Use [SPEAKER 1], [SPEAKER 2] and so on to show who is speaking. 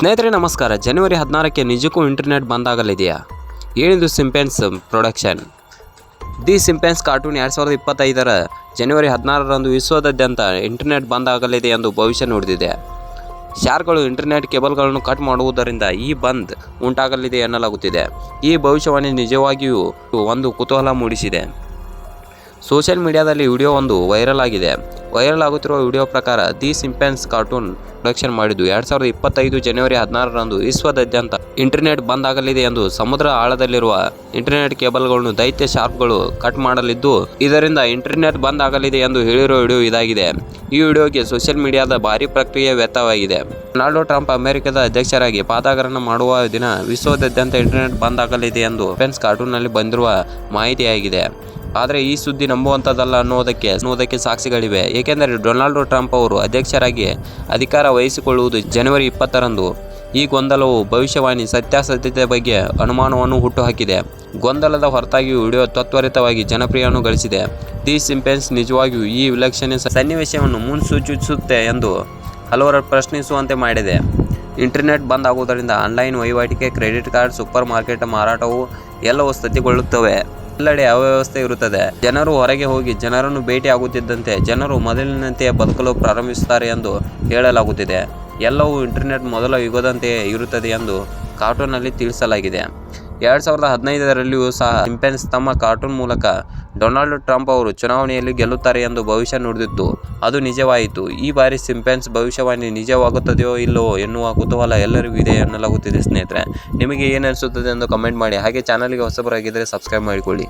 [SPEAKER 1] ಸ್ನೇಹಿತರೆ, ನಮಸ್ಕಾರ. ಜನವರಿ ಹದಿನಾರಕ್ಕೆ ನಿಜಕ್ಕೂ ಇಂಟರ್ನೆಟ್ ಬಂದಾಗಲಿದೆಯಾ? ಏನಿದು Simpsons production? The Simpsons cartoon ಎರಡು ಸಾವಿರದ ಇಪ್ಪತ್ತೈದರ ಜನವರಿ ಹದಿನಾರರಂದು ವಿಶ್ವದಾದ್ಯಂತ ಇಂಟರ್ನೆಟ್ ಬಂದ್ ಆಗಲಿದೆ ಎಂದು ಭವಿಷ್ಯ ನುಡಿದಿದೆ. ಶಾರ್ಗಳು, ಇಂಟರ್ನೆಟ್ ಕೇಬಲ್ಗಳನ್ನು ಕಟ್ ಮಾಡುವುದರಿಂದ ಈ ಬಂದ್ ಉಂಟಾಗಲಿದೆ ಎನ್ನಲಾಗುತ್ತಿದೆ. ಈ ಭವಿಷ್ಯವಾಣಿ ನಿಜವಾಗಿಯೂ ಒಂದು ಕುತೂಹಲ ಮೂಡಿಸಿದೆ. ಸೋಷಿಯಲ್ ಮೀಡಿಯಾದಲ್ಲಿ ವಿಡಿಯೋ ಒಂದು ವೈರಲ್ ಆಗಿದೆ. ವೈರಲ್ ಆಗುತ್ತಿರುವ ವಿಡಿಯೋ ಪ್ರಕಾರ ದಿ ಸಿಂಪೆನ್ಸ್ ಕಾರ್ಟೂನ್ ಪ್ರೊಡಕ್ಷನ್ ಮಾಡಿದ್ದು ಎರಡ್ ಸಾವಿರದ ಇಪ್ಪತ್ತೈದು ಜನವರಿ ಹದಿನಾರರಂದು ವಿಶ್ವದಾದ್ಯಂತ ಇಂಟರ್ನೆಟ್ ಬಂದ್ ಆಗಲಿದೆ ಎಂದು ಸಮುದ್ರ ಆಳದಲ್ಲಿರುವ ಇಂಟರ್ನೆಟ್ ಕೇಬಲ್ಗಳನ್ನು ದೈತ್ಯ ಶಾರ್ಪ್ಗಳು ಕಟ್ ಮಾಡಲಿದ್ದು, ಇದರಿಂದ ಇಂಟರ್ನೆಟ್ ಬಂದ್ ಆಗಲಿದೆ ಎಂದು ಹೇಳಿರುವ ವಿಡಿಯೋ ಇದಾಗಿದೆ. ಈ ವಿಡಿಯೋಗೆ ಸೋಷಿಯಲ್ ಮೀಡಿಯಾದ ಭಾರಿ ಪ್ರಕ್ರಿಯೆ ವ್ಯರ್ಥವಾಗಿದೆ. ಡೊನಾಲ್ಡ್ ಟ್ರಂಪ್ ಅಮೆರಿಕದ ಅಧ್ಯಕ್ಷರಾಗಿ ಪಾದಾಗರಣ ಮಾಡುವ ದಿನ ವಿಶ್ವದಾದ್ಯಂತ ಇಂಟರ್ನೆಟ್ ಬಂದ್ ಆಗಲಿದೆ ಎಂದು ಫೆನ್ಸ್ ಕಾರ್ಟೂನ್ನಲ್ಲಿ ಬಂದಿರುವ ಮಾಹಿತಿಯಾಗಿದೆ. ಆದರೆ ಈ ಸುದ್ದಿ ನಂಬುವಂಥದ್ದಲ್ಲ ಅನ್ನೋದಕ್ಕೆ ಅನ್ನೋದಕ್ಕೆ ಸಾಕ್ಷಿಗಳಿವೆ. ಏಕೆಂದರೆ ಡೊನಾಲ್ಡ್ ಟ್ರಂಪ್ ಅವರು ಅಧ್ಯಕ್ಷರಾಗಿ ಅಧಿಕಾರ ವಹಿಸಿಕೊಳ್ಳುವುದು ಜನವರಿ ಇಪ್ಪತ್ತರಂದು. ಈ ಗೊಂದಲವು ಭವಿಷ್ಯವಾಣಿ ಸತ್ಯಾಸತ್ಯತೆ ಬಗ್ಗೆ ಅನುಮಾನವನ್ನು ಹುಟ್ಟುಹಾಕಿದೆ. ಗೊಂದಲದ ಹೊರತಾಗಿಯೂ ವಿಡಿಯೋ ತ್ವರಿತವಾಗಿ ಜನಪ್ರಿಯವನ್ನು ಗಳಿಸಿದೆ. ದಿ ಸಿಂಪೆನ್ಸ್ ನಿಜವಾಗಿಯೂ ಈ ವಿಲಕ್ಷಣೆ ಸನ್ನಿವೇಶವನ್ನು ಮುನ್ಸೂಚಿಸುತ್ತೆ ಎಂದು ಹಲವರು ಪ್ರಶ್ನಿಸುವಂತೆ ಮಾಡಿದೆ. ಇಂಟರ್ನೆಟ್ ಬಂದ್ ಆಗುವುದರಿಂದ ಆನ್ಲೈನ್ ವಹಿವಾಟಿಕೆ ಕ್ರೆಡಿಟ್ ಕಾರ್ಡ್, ಸೂಪರ್ ಮಾರ್ಕೆಟ್ ಮಾರಾಟವು ಎಲ್ಲವೂ ಸ್ಥಿತಿಗೊಳ್ಳುತ್ತವೆ. ಎಲ್ಲೆಡೆ ಅವ್ಯವಸ್ಥೆ ಇರುತ್ತದೆ. ಜನರು ಹೊರಗೆ ಹೋಗಿ ಜನರನ್ನು ಭೇಟಿ ಆಗುತ್ತಿದ್ದಂತೆ ಜನರು ಮೊದಲಿನಂತೆ ಬದುಕಲು ಪ್ರಾರಂಭಿಸುತ್ತಾರೆ ಎಂದು ಹೇಳಲಾಗುತ್ತಿದೆ. ಎಲ್ಲವೂ ಇಂಟರ್ನೆಟ್ ಮೊದಲ ಯುಗದಂತೆಯೇ ಇರುತ್ತದೆ ಎಂದು ಕಾರ್ಟೂನ್ನಲ್ಲಿ ತಿಳಿಸಲಾಗಿದೆ. ಎರಡು ಸಾವಿರದ ಹದಿನೈದರಲ್ಲಿಯೂ ಸಹ ಸಿಂಪೆನ್ಸ್ ತಮ್ಮ ಕಾರ್ಟೂನ್ ಮೂಲಕ ಡೊನಾಲ್ಡ್ ಟ್ರಂಪ್ ಅವರು ಚುನಾವಣೆಯಲ್ಲಿ ಗೆಲ್ಲುತ್ತಾರೆ ಎಂದು ಭವಿಷ್ಯ ನುಡಿದಿತ್ತು. ಅದು ನಿಜವಾಯಿತು. ಈ ಬಾರಿ ಸಿಂಪೆನ್ಸ್ ಭವಿಷ್ಯವಾಣಿ ನಿಜವಾಗುತ್ತದೆಯೋ ಇಲ್ಲವೋ ಎನ್ನುವ ಕುತೂಹಲ ಎಲ್ಲರಿಗೂ ಇದೆ ಎನ್ನಲಾಗುತ್ತಿದೆ ಸ್ನೇಹಿತರೆ. ನಿಮಗೆ ಏನು ಅನಿಸುತ್ತದೆ ಎಂದು ಕಮೆಂಟ್ ಮಾಡಿ. ಹಾಗೆ ಚಾನಲ್ಗೆ ಹೊಸಬರಾಗಿದ್ದರೆ ಸಬ್ಸ್ಕ್ರೈಬ್ ಮಾಡಿಕೊಳ್ಳಿ.